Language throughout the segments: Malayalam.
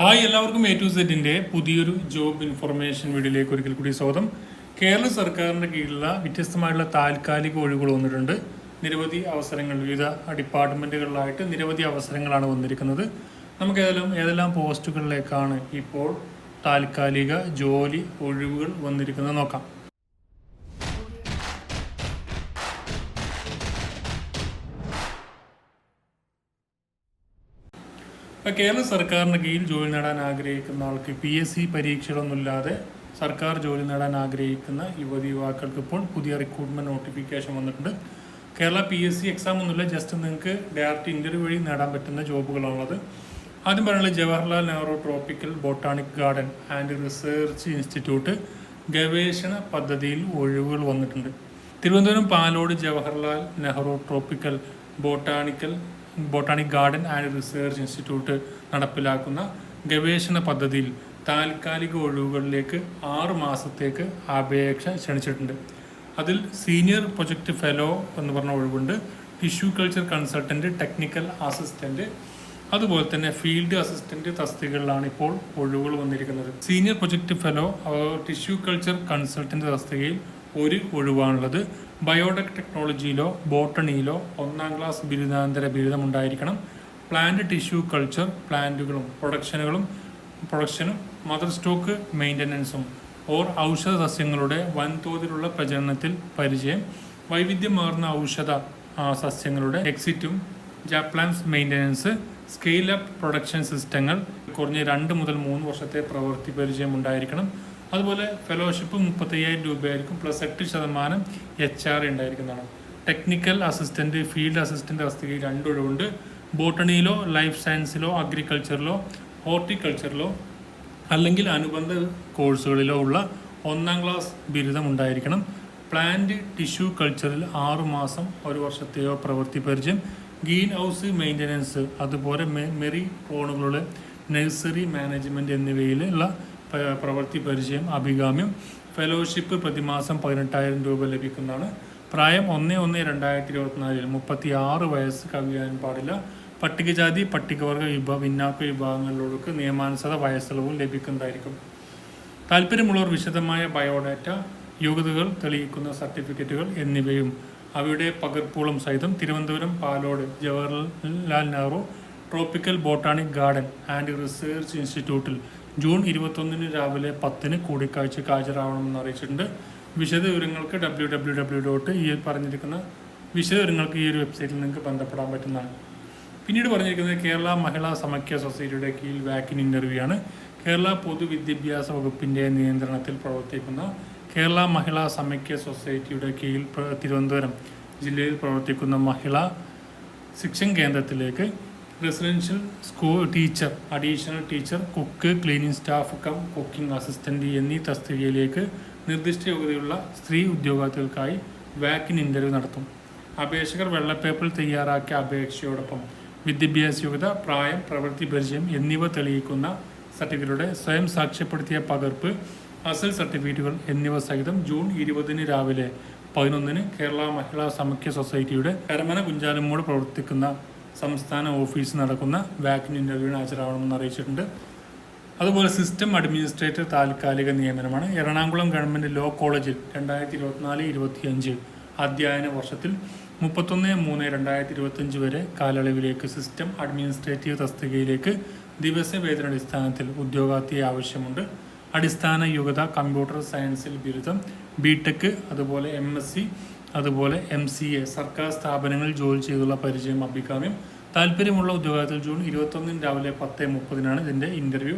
ഹായ് എല്ലാവർക്കും എ ടു സെറ്റിന്റെ പുതിയൊരു ജോബ് ഇൻഫർമേഷൻ വീഡിയോയിലേക്ക് ഒരിക്കൽ കൂടി സ്വാഗതം. കേരള സർക്കാരിന്റെ കീഴിലുള്ള വ്യത്യസ്തമായിട്ടുള്ള താൽക്കാലിക ഒഴിവുകൾ വന്നിട്ടുണ്ട്. നിരവധി അവസരങ്ങൾ വിവിധ ഡിപ്പാർട്ട്മെന്റുകളിലായിട്ട് നിരവധി അവസരങ്ങളാണ് വന്നിരിക്കുന്നത്. നമുക്ക് ഏതെല്ലാം ഏതെല്ലാം പോസ്റ്റുകളിലേക്കാണ് ഇപ്പോൾ താൽക്കാലിക ജോലി ഒഴിവുകൾ വന്നിരിക്കുന്നത് നോക്കാം. കേരള സർക്കാരിന് കീഴിൽ ജോലി നേടാൻ ആഗ്രഹിക്കുന്ന ആൾക്ക് പി എസ് സി പരീക്ഷകളൊന്നുമില്ലാതെ സർക്കാർ ജോലി നേടാൻ ആഗ്രഹിക്കുന്ന യുവതി യുവാക്കൾക്ക് ഇപ്പോൾ പുതിയ റിക്രൂട്ട്മെന്റ് നോട്ടിഫിക്കേഷൻ വന്നിട്ടുണ്ട്. Kerala P S C exam ഒന്നുമില്ല ജസ്റ്റ് നിങ്ങൾക്ക് ഡയറക്റ്റ് ഇന്റർവ്യൂ വഴി നേടാൻ പറ്റുന്ന ജോബുകളാണുള്ളത്. ആദ്യം പറയുന്നത് Jawaharlal Nehru tropical botanic garden and research institute ഗവേഷണ പദ്ധതിയിൽ ഒഴിവുകൾ വന്നിട്ടുണ്ട്. Thiruvananthapuram Palode Jawaharlal Nehru tropical botanical botanic garden and research institute നടപ്പിലാക്കുന്ന ഗവേഷണ പദ്ധതിയിൽ താൽക്കാലിക ഒഴിവുകളിലേക്ക് ആറ് മാസത്തേക്ക് അപേക്ഷ ക്ഷണിച്ചിട്ടുണ്ട്. അതിൽ സീനിയർ പ്രൊജക്റ്റ് ഫെലോ എന്ന് പറഞ്ഞ ഒഴിവുണ്ട് tissue culture consultant technical assistant അതുപോലെ തന്നെ ഫീൽഡ് അസിസ്റ്റന്റ് തസ്തികകളിലാണ് ഇപ്പോൾ ഒഴിവുകൾ വന്നിരിക്കുന്നത്. Senior project fellow tissue culture consultant തസ്തികയിൽ ഒരു ഒഴിവാണുള്ളത്. ബയോടെക് ടെക്നോളജിയിലോ ബോട്ടണിയിലോ ഒന്നാം ക്ലാസ് ബിരുദാന്തര ബിരുദം ഉണ്ടായിരിക്കണം പ്ലാന്റ് ടിഷ്യൂ കൾച്ചർ പ്ലാന്റുകളും പ്രൊഡക്ഷനുകളും പ്രൊഡക്ഷനും മദർ സ്റ്റോക്ക് മെയിന്റനൻസും ഓർ ഔഷധ സസ്യങ്ങളുടെ വൻതോതിലുള്ള പ്രചരണത്തിൽ പരിചയം വൈവിധ്യമാർന്ന ഔഷധ സസ്യങ്ങളുടെ എക്സിറ്റും ജാപ്ലാൻസ് മെയിന്റനൻസ് സ്കെയിൽ അപ്പ് പ്രൊഡക്ഷൻ സിസ്റ്റങ്ങൾ കുറഞ്ഞ രണ്ട് മുതൽ മൂന്ന് വർഷത്തെ പ്രവൃത്തി പരിചയം ഉണ്ടായിരിക്കണം. അതുപോലെ ഫെലോഷിപ്പ് മുപ്പത്തയ്യായിരം രൂപയായിരിക്കും പ്ലസ് എട്ട് ശതമാനം എച്ച് ആർ ഉണ്ടായിരിക്കുന്നതാണ്. ടെക്നിക്കൽ അസിസ്റ്റന്റ് ഫീൽഡ് അസിസ്റ്റന്റ് തസ്തികയിൽ രണ്ടൊഴിവുണ്ട് ബോട്ടണിയിലോ ലൈഫ് സയൻസിലോ അഗ്രികൾച്ചറിലോ ഹോർട്ടിക്കൾച്ചറിലോ അല്ലെങ്കിൽ അനുബന്ധ കോഴ്സുകളിലോ ഉള്ള ഒന്നാം ക്ലാസ് ബിരുദം ഉണ്ടായിരിക്കണം. പ്ലാന്റ് ടിഷ്യൂ കൾച്ചറിൽ ആറു മാസം ഒരു വർഷത്തെയോ പ്രവൃത്തി പരിചയം. ഗ്രീൻ ഹൗസ് മെയിന്റനൻസ് അതുപോലെ മെറി ഫോണുകളുടെ നഴ്സറി മാനേജ്മെന്റ് എന്നിവയിലുള്ള പ്രവൃത്തി പരിചയം അഭികാമ്യം ഫെലോഷിപ്പ് പ്രതിമാസം പതിനെട്ടായിരം രൂപ ലഭിക്കുന്നതാണ്. പ്രായം ഒന്ന് ഒന്ന് രണ്ടായിരത്തി ഇരുപത്തിനാലിൽ മുപ്പത്തി ആറ് വയസ്സ് കവിയാൻ പാടില്ല. പട്ടികജാതി പട്ടികവർഗ വിഭാഗ പിന്നാക്ക വിഭാഗങ്ങളിലേക്ക് നിയമാനുസൃത വയസ്സിളവും ലഭിക്കുന്നതായിരിക്കും. താല്പര്യമുള്ളവർ വിശദമായ ബയോഡാറ്റ യോഗ്യതകൾ തെളിയിക്കുന്ന സർട്ടിഫിക്കറ്റുകൾ എന്നിവയും അവയുടെ പകർപ്പുകളും സഹിതം Thiruvananthapuram Palode Jawaharlal Nehru tropical botanic garden and research ഇൻസ്റ്റിറ്റ്യൂട്ടിൽ ജൂൺ ഇരുപത്തൊന്നിന് രാവിലെ പത്തിന് കൂടിക്കാഴ്ചയ്ക്ക് ഹാജരാവണമെന്ന് അറിയിച്ചിട്ടുണ്ട്. വിശദ വിവരങ്ങൾക്ക് ഡബ്ല്യൂ ഡബ്ല്യൂ ഡബ്ല്യൂ ഡോട്ട് ഈ പറഞ്ഞിരിക്കുന്ന വിശദ വിവരങ്ങൾക്ക് ഈ ഒരു വെബ്സൈറ്റിൽ നിങ്ങൾക്ക് ബന്ധപ്പെടാൻ പറ്റുന്നതാണ്. പിന്നീട് പറഞ്ഞിരിക്കുന്നത് കേരള മഹിളാ സമഖ്യ സൊസൈറ്റിയുടെ കീഴിൽ വാക്കിൻ ഇന്റർവ്യൂ ആണ്. കേരള പൊതുവിദ്യാഭ്യാസ വകുപ്പിന്റെ നിയന്ത്രണത്തിൽ പ്രവർത്തിക്കുന്ന കേരള മഹിളാ സമഖ്യ സൊസൈറ്റിയുടെ കീഴിൽ പ്ര- തിരുവനന്തപുരം ജില്ലയിൽ പ്രവർത്തിക്കുന്ന മഹിളാ ശിക്ഷൻ കേന്ദ്രത്തിലേക്ക് residential school teacher additional teacher cook cleaning staff cum cooking assistant എന്നീ തസ്തികയിലേക്ക് നിർദ്ദിഷ്ട യോഗ്യതയുള്ള സ്ത്രീ ഉദ്യോഗാർത്ഥികൾക്കായി വാക്കിൻ ഇന്റർവ്യൂ നടത്തും. അപേക്ഷകർ വെള്ളപ്പേപ്പറിൽ തയ്യാറാക്കിയ അപേക്ഷയോടൊപ്പം വിദ്യാഭ്യാസ യോഗ്യത പ്രായം പ്രവൃത്തി പരിചയം എന്നിവ തെളിയിക്കുന്ന സർട്ടിഫിക്കറ്റുകളുടെ സ്വയം സാക്ഷ്യപ്പെടുത്തിയ പകർപ്പ് അസൽ സർട്ടിഫിക്കറ്റുകൾ എന്നിവ സഹിതം ജൂൺ ഇരുപതിന് രാവിലെ പതിനൊന്നിന് കേരള മഹിളാ സമഖ്യ സൊസൈറ്റിയുടെ കരമന കുഞ്ചാലമ്മോട് പ്രവർത്തിക്കുന്ന സംസ്ഥാന ഓഫീസ് നടക്കുന്ന വാക്കിൻ ഇന്റർവ്യൂവിന് ഹാജരാവണമെന്ന് അറിയിച്ചിട്ടുണ്ട്. അതുപോലെ സിസ്റ്റം അഡ്മിനിസ്ട്രേറ്റർ താൽക്കാലിക നിയമനമാണ്. എറണാകുളം ഗവൺമെന്റ് ലോ കോളേജിൽ രണ്ടായിരത്തി ഇരുപത്തിനാല് ഇരുപത്തിയഞ്ച് അധ്യയന വർഷത്തിൽ മുപ്പത്തൊന്ന് മൂന്ന് രണ്ടായിരത്തി ഇരുപത്തഞ്ച് വരെ കാലയളവിലേക്ക് സിസ്റ്റം അഡ്മിനിസ്ട്രേറ്റീവ് തസ്തികയിലേക്ക് ദിവസവേതന അടിസ്ഥാനത്തിൽ ഉദ്യോഗാർത്ഥിയെ ആവശ്യമുണ്ട്. അടിസ്ഥാന യോഗ്യത കമ്പ്യൂട്ടർ സയൻസിൽ ബിരുദം ബി അതുപോലെ എം അതുപോലെ എം സി എ സർക്കാർ സ്ഥാപനങ്ങളിൽ ജോലി ചെയ്തുള്ള പരിചയം അഭികാമ്യം താല്പര്യമുള്ള ഉദ്യോഗാർത്ഥികൾ ജൂൺ ഇരുപത്തൊന്നിന് രാവിലെ പത്ത് മുപ്പതിനാണ് ഇതിന്റെ ഇന്റർവ്യൂ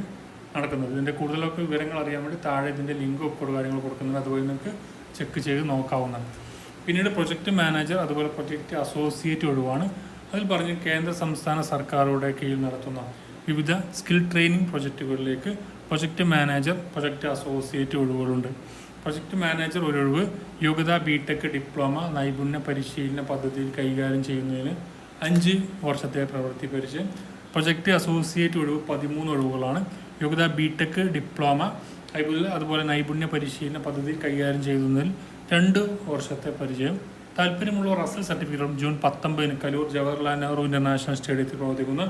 നടക്കുന്നത്. ഇതിന്റെ കൂടുതലൊക്കെ വിവരങ്ങൾ അറിയാൻ വേണ്ടി താഴെ ഇതിന്റെ ലിങ്ക് ഒക്കെ കാര്യങ്ങൾ കൊടുക്കുന്നുണ്ട്. അതുപോലെ നിങ്ങൾക്ക് ചെക്ക് ചെയ്ത് നോക്കാവുന്നതാണ്. പിന്നീട് പ്രൊജക്റ്റ് മാനേജർ അതുപോലെ പ്രൊജക്റ്റ് അസോസിയേറ്റ് ഒഴിവാണ്. അതിൽ പറഞ്ഞ് കേന്ദ്ര സംസ്ഥാന സർക്കാരുകളുടെ കീഴിൽ നടത്തുന്ന വിവിധ സ്കിൽ ട്രെയിനിങ് പ്രൊജക്റ്റുകളിലേക്ക് പ്രൊജക്റ്റ് മാനേജർ പ്രൊജക്റ്റ് അസോസിയേറ്റ് ഒഴിവുകളുണ്ട്. പ്രൊജക്ട് മാനേജർ ഒരൊഴിവ് യോഗ്യതാ ബി ടെക് ഡിപ്ലോമ നൈപുണ്യ പരിശീലന പദ്ധതിയിൽ കൈകാര്യം ചെയ്യുന്നതിന് അഞ്ച് വർഷത്തെ പ്രവൃത്തി പരിചയം. പ്രൊജക്ട് അസോസിയേറ്റ് ഒഴിവ് പതിമൂന്ന് ഒഴിവുകളാണ്. യോഗ്യത ബി ടെക് ഡിപ്ലോമ അതുപോലെ അതുപോലെ നൈപുണ്യ പരിശീലന പദ്ധതിയിൽ കൈകാര്യം ചെയ്യുന്നതിൽ രണ്ട് വർഷത്തെ പരിചയം. താല്പര്യമുള്ള റസൽ സർട്ടിഫിക്കറ്റും ജൂൺ പത്തൊമ്പതിന് കലൂർ ജവഹർലാൽ നെഹ്റു ഇന്റർനാഷണൽ സ്റ്റേഡിയത്തിൽ പ്രവർത്തിക്കുന്ന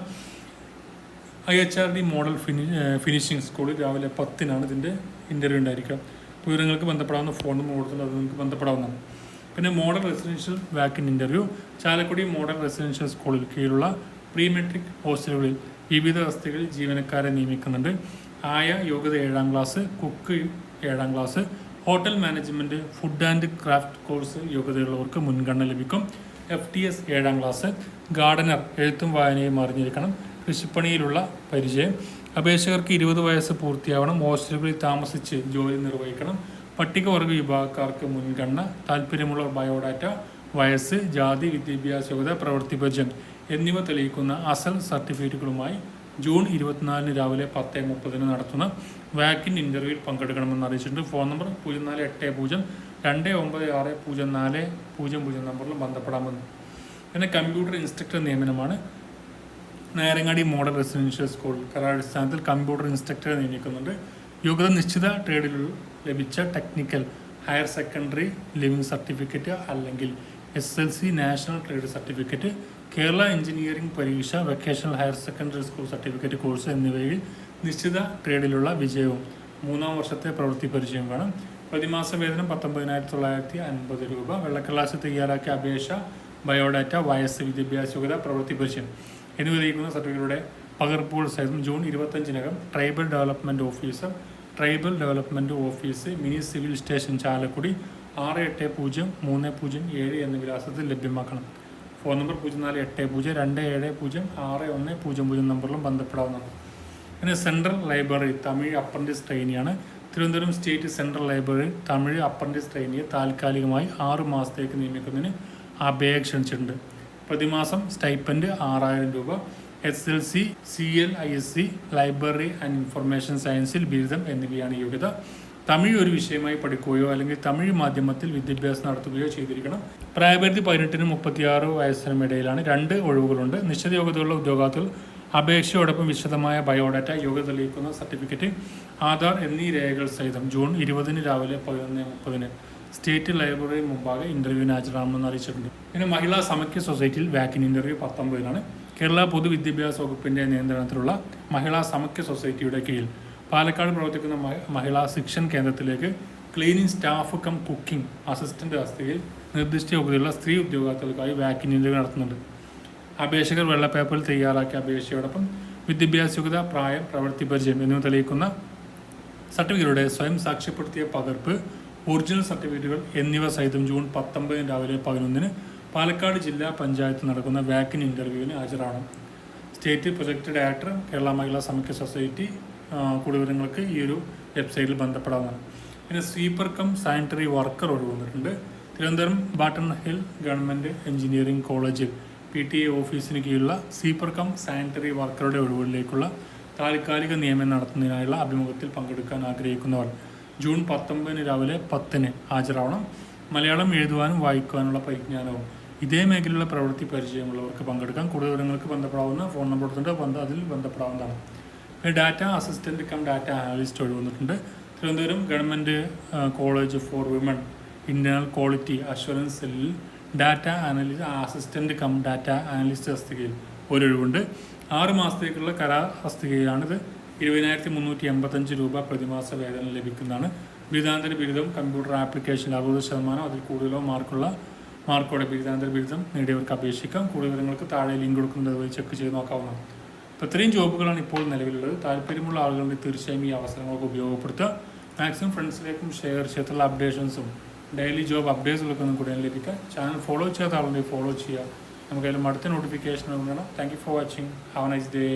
I H R D model Fini finishing സ്കൂളിൽ രാവിലെ പത്തിനാണ് ഇതിന്റെ ഇന്റർവ്യൂ ഉണ്ടായിരിക്കുക. വിവരങ്ങൾക്ക് ബന്ധപ്പെടാവുന്ന ഫോൺ നമ്പർ കൊടുത്തിട്ട് അത് നിങ്ങൾക്ക് ബന്ധപ്പെടാവുന്നതാണ്. പിന്നെ model residential walk in interview Chalakudy model residential സ്കൂളിൽ കീഴിലുള്ള പ്രീ മെട്രിക് ഹോസ്റ്റലുകളിൽ വിവിധ തസ്തികളിൽ ജീവനക്കാരെ നിയമിക്കുന്നുണ്ട്. ആയ യോഗ്യത ഏഴാം ക്ലാസ് കുക്ക് ഏഴാം class hotel management food and craft course യോഗ്യതയുള്ളവർക്ക് മുൻഗണന ലഭിക്കും. എഫ് ടി എസ് ഏഴാം ക്ലാസ് ഗാർഡനർ എഴുത്തും വായനയും അറിഞ്ഞിരിക്കണം. കൃഷിപ്പണിയിലുള്ള പരിചയം. അപേക്ഷകർക്ക് ഇരുപത് വയസ്സ് പൂർത്തിയാവണം. ഹോസ്റ്റലുകളിൽ താമസിച്ച് ജോലി നിർവഹിക്കണം. പട്ടികവർഗ വിഭാഗക്കാർക്ക് മുൻഗണന. താല്പര്യമുള്ള ബയോഡാറ്റ വയസ്സ് ജാതി വിദ്യാഭ്യാസ യോഗ്യത പ്രവൃത്തി പരിചയം എന്നിവ തെളിയിക്കുന്ന അസൽ സർട്ടിഫിക്കറ്റുകളുമായി ജൂൺ ഇരുപത്തിനാലിന് രാവിലെ പത്ത് മുപ്പതിന് നടത്തുന്ന വാക്കിൻ ഇന്റർവ്യൂവിൽ പങ്കെടുക്കണമെന്ന് അറിയിച്ചിട്ടുണ്ട്. ഫോൺ നമ്പർ പൂജ്യം നാല് എട്ട് പൂജ്യം രണ്ട് ഒമ്പത് ആറ് പൂജ്യം നാല് പൂജ്യം പൂജ്യം നമ്പറിൽ ബന്ധപ്പെടാമെന്ന്. പിന്നെ കമ്പ്യൂട്ടർ ഇൻസ്ട്രക്ടർ നിയമനമാണ്. നേരങ്ങാടി മോഡൽ റെസിഡൻഷ്യൽ സ്കൂൾ കരാടിസ്ഥാനത്തിൽ കമ്പ്യൂട്ടർ ഇൻസ്ട്രക്ടറെ നിയമിക്കുന്നുണ്ട്. യോഗ്യത നിശ്ചിത ട്രേഡിൽ ലഭിച്ച technical higher secondary leaving certificate അല്ലെങ്കിൽ S L C national trade certificate Kerala engineering പരീക്ഷ vocational higher secondary school certificate course എന്നിവയിൽ നിശ്ചിത ട്രേഡിലുള്ള വിജയവും മൂന്നാം വർഷത്തെ പ്രവൃത്തി പരിചയം വേണം. പ്രതിമാസ വേതനം പത്തൊമ്പതിനായിരത്തി തൊള്ളായിരത്തി അൻപത് രൂപ. വെള്ളക്കലാശ തയ്യാറാക്കിയ അപേക്ഷ ബയോഡാറ്റ വയസ്സ് വിദ്യാഭ്യാസ യോഗ്യത പ്രവൃത്തി പരിചയം. എന്നിവ തെളിയിക്കുന്ന സർട്ടിഫിക്കറ്റുകളുടെ പകർപ്പുകൾ സഹിതം June ഇരുപത്തഞ്ചിനകം tribal development officer tribal development office mini civil station Chalakudy ആറ് എട്ട് പൂജ്യം മൂന്ന് പൂജ്യം ഏഴ് എന്ന വിലാസത്തിൽ ലഭ്യമാക്കണം. ഫോൺ നമ്പർ പൂജ്യം നാല് എട്ട് പൂജ്യം രണ്ട് ഏഴ് പൂജ്യം ആറ് ഒന്ന് പൂജ്യം പൂജ്യം നമ്പറിലും ബന്ധപ്പെടാവുന്നതാണ്. പിന്നെ central library Tamil apprentice ട്രെയിനിയാണ്. Thiruvananthapuram state central library Tamil apprentice ട്രെയിനിയെ താൽക്കാലികമായി ആറ് മാസത്തേക്ക് നിയമിക്കുന്നതിന് അപേക്ഷ ക്ഷണിച്ചിട്ടുണ്ട്. പ്രതിമാസം സ്റ്റൈപ്പൻഡ് ആറായിരം രൂപ. S L C C L I S C library and information സയൻസിൽ ബിരുദം എന്നിവയാണ് യോഗ്യത. തമിഴ് ഒരു വിഷയമായി പഠിക്കുകയോ അല്ലെങ്കിൽ തമിഴ് മാധ്യമത്തിൽ വിദ്യാഭ്യാസം നടത്തുകയോ ചെയ്തിരിക്കണം. പ്രായപരിധി പതിനെട്ടിനും മുപ്പത്തിയാറ് വയസ്സിനും ഇടയിലാണ് രണ്ട് ഒഴിവുകളുണ്ട്. നിശ്ചിത യോഗ്യതയുള്ള ഉദ്യോഗാർത്ഥികൾ അപേക്ഷയോടൊപ്പം വിശദമായ ബയോഡാറ്റ യോഗ്യത തെളിയിക്കുന്ന സർട്ടിഫിക്കറ്റ് ആധാർ എന്നീ രേഖകൾ സഹിതം ജൂൺ ഇരുപതിന് രാവിലെ പതിനൊന്ന് മുപ്പതിന് സ്റ്റേറ്റ് ലൈബ്രറി മുമ്പാകെ ഇന്റർവ്യൂവിന് ഹാജരാണെന്ന് അറിയിച്ചിട്ടുണ്ട്. പിന്നെ മഹിളാ സമക്യ സൊസൈറ്റിയിൽ വാക്കിൻ ഇന്റർവ്യൂ പത്തൊമ്പതിനാണ്. കേരള പൊതുവിദ്യാഭ്യാസ വകുപ്പിന്റെ നിയന്ത്രണത്തിലുള്ള മഹിളാ സമക്യ സൊസൈറ്റിയുടെ കീഴിൽ പാലക്കാട് പ്രവർത്തിക്കുന്ന മഹി- മഹിളാ ശിക്ഷൻ കേന്ദ്രത്തിലേക്ക് cleaning staff cum cooking assistant തസ്തികയിൽ നിർദ്ദിഷ്ട യോഗ്യതയുള്ള സ്ത്രീ ഉദ്യോഗാർത്ഥികൾക്കായി വാക്കിൻ ഇന്റർവ്യൂ നടത്തുന്നുണ്ട്. അപേക്ഷകർ വെള്ളപ്പേപ്പറിൽ തയ്യാറാക്കിയ അപേക്ഷയോടൊപ്പം വിദ്യാഭ്യാസ യോഗ്യത പ്രായം പ്രവൃത്തി പരിചയം എന്നിവ തെളിയിക്കുന്ന സർട്ടിഫിക്കറ്റുകളുടെ സ്വയം സാക്ഷ്യപ്പെടുത്തിയ പകർപ്പ് ഒറിജിനൽ സർട്ടിഫിക്കറ്റുകൾ എന്നിവ സഹിതം ജൂൺ പത്തൊമ്പതിന് രാവിലെ പതിനൊന്നിന് പാലക്കാട് ജില്ലാ പഞ്ചായത്ത് നടക്കുന്ന വാക്കിൻ ഇന്റർവ്യൂവിന് ഹാജരാകണം state project director Kerala Mahila Samakhya society കൂടുതൽ വിവരങ്ങൾക്ക് ഈ ഒരു വെബ്സൈറ്റിൽ ബന്ധപ്പെടാവുന്നതാണ്. പിന്നെ സ്വീപ്പർ കം സാനിറ്ററി വർക്കർ ഒഴിവ് വന്നിട്ടുണ്ട് Thiruvananthapuram Barton Hill government engineering കോളേജിൽ പി ടി എ ഓഫീസിന് കീഴിലുള്ള സ്വീപ്പർ കം സാനിറ്ററി വർക്കറുടെ ഒഴിവുകളിലേക്കുള്ള താൽക്കാലിക നിയമനം നടത്തുന്നതിനായുള്ള അഭിമുഖത്തിൽ പങ്കെടുക്കാൻ ആഗ്രഹിക്കുന്നവർ ജൂൺ പത്തൊമ്പതിന് രാവിലെ പത്തിന് ഹാജരാവണം. മലയാളം എഴുതുവാനും വായിക്കുവാനുള്ള പരിജ്ഞാനവും ഇതേ മേഖലയിലുള്ള പ്രവൃത്തി പരിചയമുള്ളവർക്ക് പങ്കെടുക്കാം. കൂടുതൽ വിവരങ്ങൾക്ക് ബന്ധപ്പെടാവുന്ന ഫോൺ നമ്പർ കൊടുത്തിട്ട് ബന്ധ അതിൽ ബന്ധപ്പെടാവുന്നതാണ്. പിന്നെ data assistant cum data analyst ഒഴിവ് വന്നിട്ടുണ്ട്. Thiruvananthapuram government college for women internal quality assurance സെല്ലിൽ data analyst assistant cum data analyst തസ്തികയിൽ ഒരൊഴിവുണ്ട്. ആറ് മാസത്തേക്കുള്ള കരാർ തസ്തികയാണിത് ഇരുപതിനായിരത്തി മുന്നൂറ്റി എൺപത്തഞ്ച് രൂപ പ്രതിമാസ വേതനം ലഭിക്കുന്നതാണ്. ബിരുദാന്തര ബിരുദം കമ്പ്യൂട്ടർ ആപ്ലിക്കേഷൻ അറുപത് ശതമാനം അതിൽ കൂടുതലോ മാർക്കുള്ള മാർക്കോടെ ബിരുദാന്തര ബിരുദം നേടിയവർക്ക് അപേക്ഷിക്കാം. കൂടുതൽ വിവരങ്ങൾക്ക് താഴെ ലിങ്ക് കൊടുക്കുന്നത് വഴി ചെക്ക് ചെയ്ത് നോക്കാവുന്നതാണ്. അപ്പോൾ ഇത്രയും ജോബുകളാണ് ഇപ്പോൾ നിലവിലുള്ളത്. താല്പര്യമുള്ള ആളുകളുടെ തീർച്ചയായും ഈ അവസരങ്ങളൊക്കെ ഉപയോഗപ്പെടുത്തുക. മാക്സിമം ഫ്രണ്ട്സിലേക്കും ഷെയർ ചെയ്തിട്ടുള്ള അപ്ഡേഷൻസും ഡെയിലി ജോബ് അപ്ഡേറ്റ്സുകളൊക്കെ ഒന്നും കൂടുതൽ ലഭിക്കുക. ചാനൽ ഫോളോ ചെയ്യാത്ത ആളുണ്ടെങ്കിൽ ഫോളോ ചെയ്യുക. നമുക്കതിലും അടുത്ത നോട്ടിഫിക്കേഷൻ വേണം thank you for watching have nice day